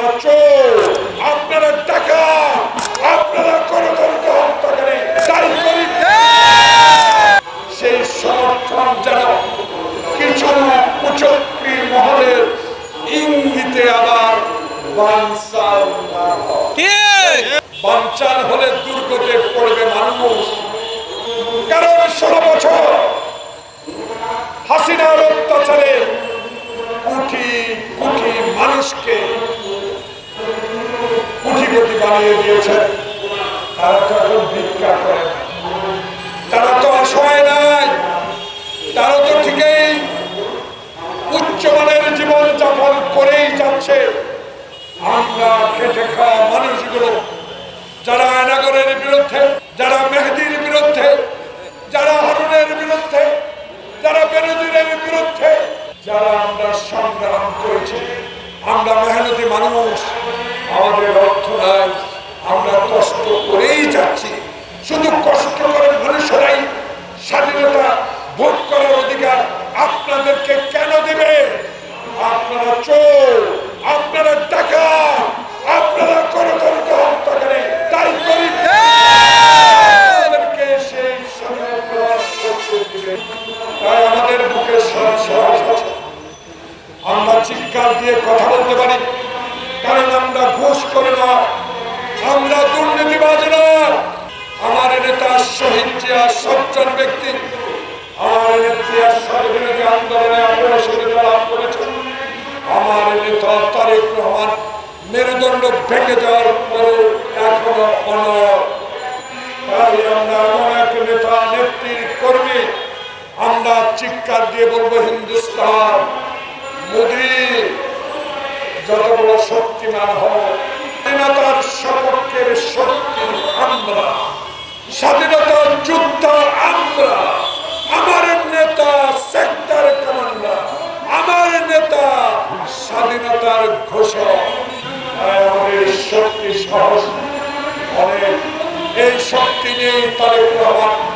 আপনারা চোর আপনারা টাকা আপনারা গণতন্ত্র হত্যাকারী তাই করি সেই সমর্থন যেন কিছু কুচক্রী মহলের ইঙ্গিতে আবার বানসাল না হয়। হলে দুর্গতে পড়বে মানুষ। কারণ ষোলো বছর হাসিনার অত্যাচারে কোটিপতি বানিয়ে দিয়েছে তারা তো এখন ভিক্ষা করে তারা তো অসহায় নাই তারা তো ঠিকই উচ্চমানের জীবন যাপন করেই যাচ্ছে। আমরা খেটে খাওয়া মানুষগুলো, যারা আয়নাগরের বিরুদ্ধে, যারা মেহেদির বিরুদ্ধে, যারা হারুনের বিরুদ্ধে, যারা বেনজিরের বিরুদ্ধে, যারা আমরা সংগ্রাম করেছি। আমরা মেহনতি মানুষ। আমাদের শুধু কষ্ট করার মানুষেরাই স্বাধীনতা ভোগ করার অধিকার আপনাদেরকে কেন দেবে? আপনারা চোর, আপনারা টাকা আপনারা গণতন্ত্র তাই করি। স্বাধীনতা করতে তাই আমাদের বুকে আমরা চিৎকার দিয়ে কথা বলতে পারি, কারণ আমরা ঘুষ করে না, আমরা দুর্নীতিবাজ না সজ্জন ব্যক্তি আমার নেত্রী স্বাধীনতা আন্দোলনে আপনারা সুবিধা লাভ করেছেন। আমার নেতা তারেক রহমান মেরুদণ্ড ভেঙে যাওয়ার পরে এখনও অনয় তাই আমরা এমন এক নেতা নেত্রীর কর্মী, আমরা চিৎকার দিয়ে বলব, হিন্দুস্তান, মোদী, যত বড় শক্তিমান হও স্বাধীনতার সপক্ষের স্বাধীনতার ঘোষক আমাদের শক্তি সাহস অনেক। এই শক্তি নিয়ে তারেক রহমান